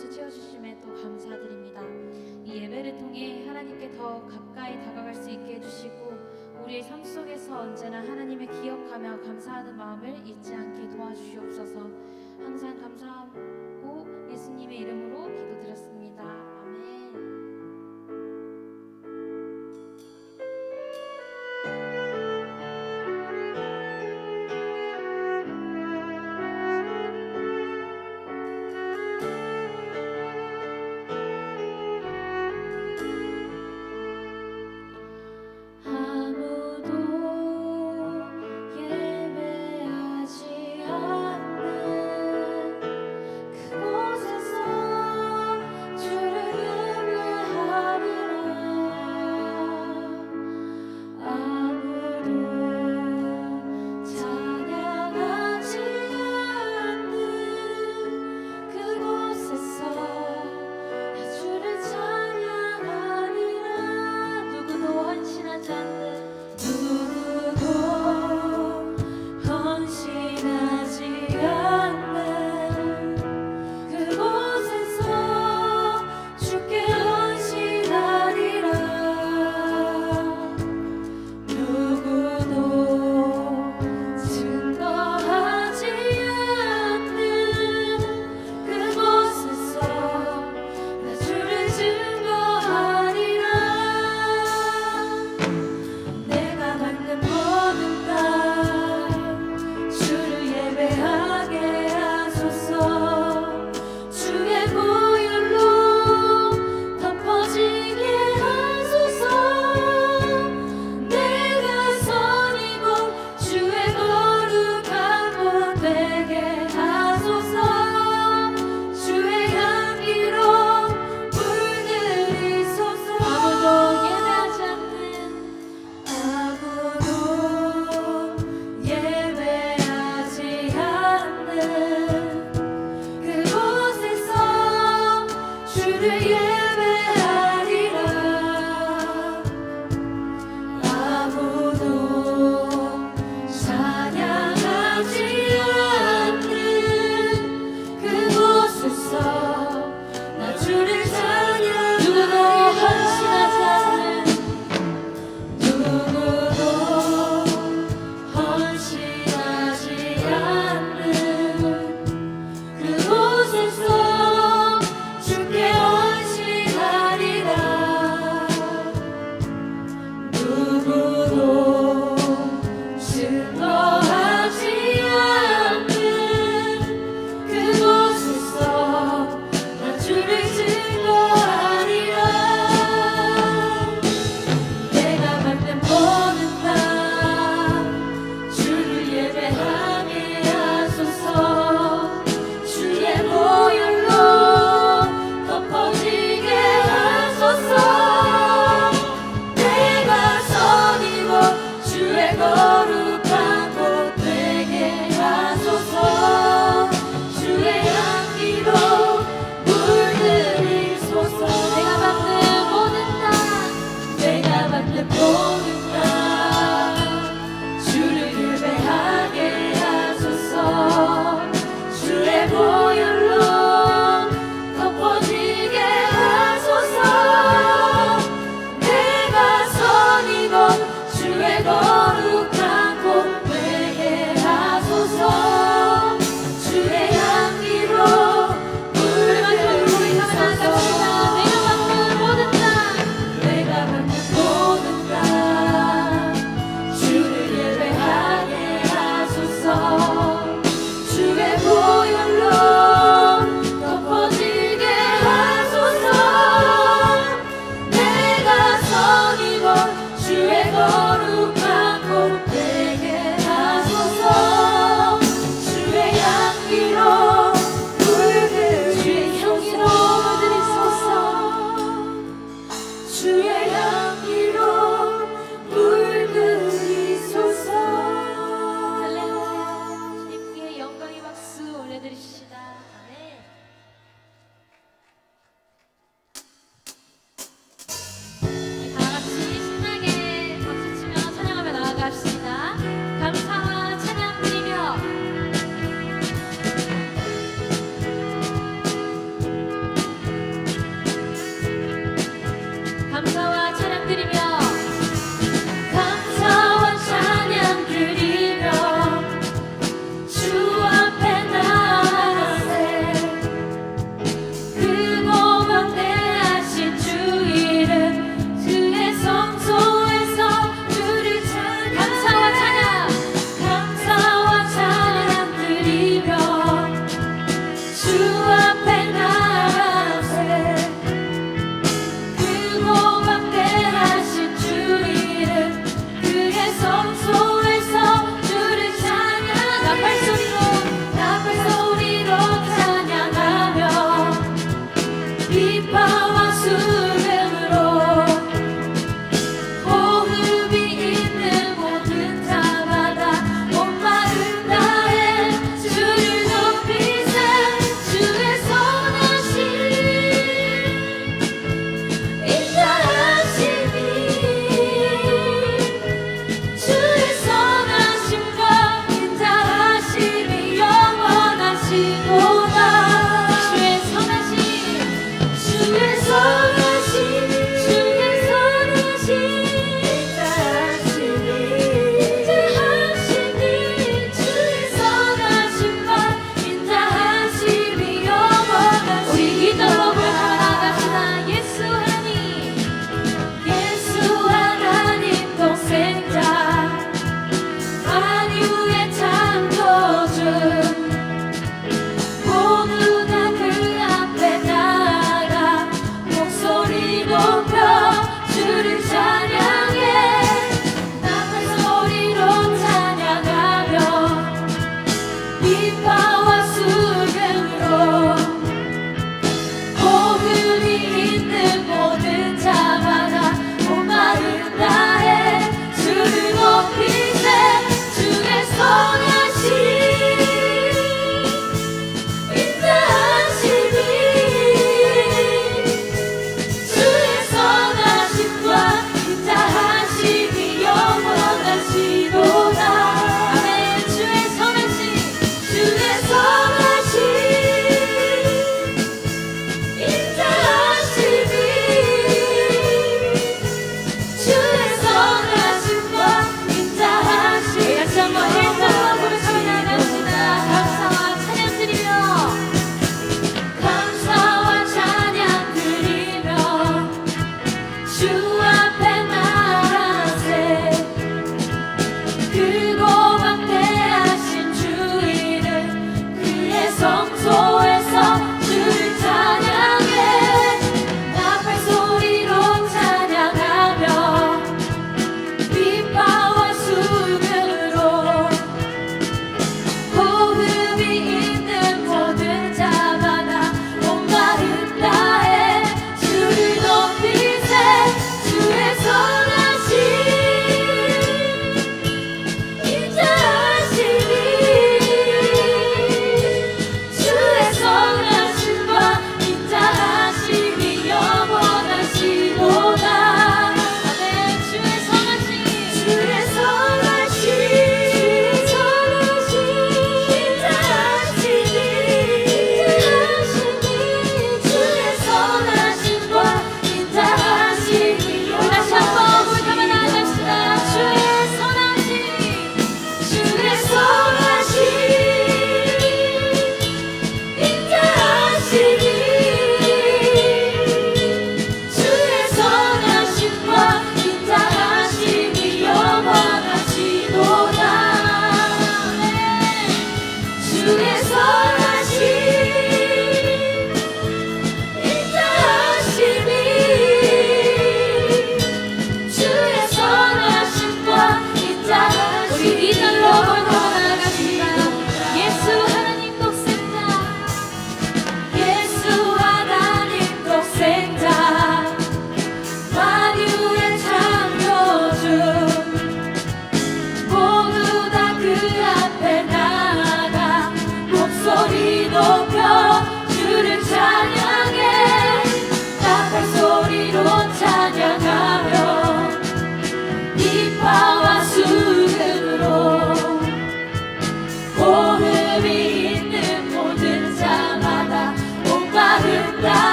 것을 채워주심에 또 감사드립니다. 이 예배를 통해 하나님께 더 가까이 다가갈 수 있게 해주시고 우리의 삶 속에서 언제나 하나님을 기억하며 감사하는 마음을 잊지 않게 도와주시옵소서. 항상 감사하고 예수님의 이름으로 기도드립니다.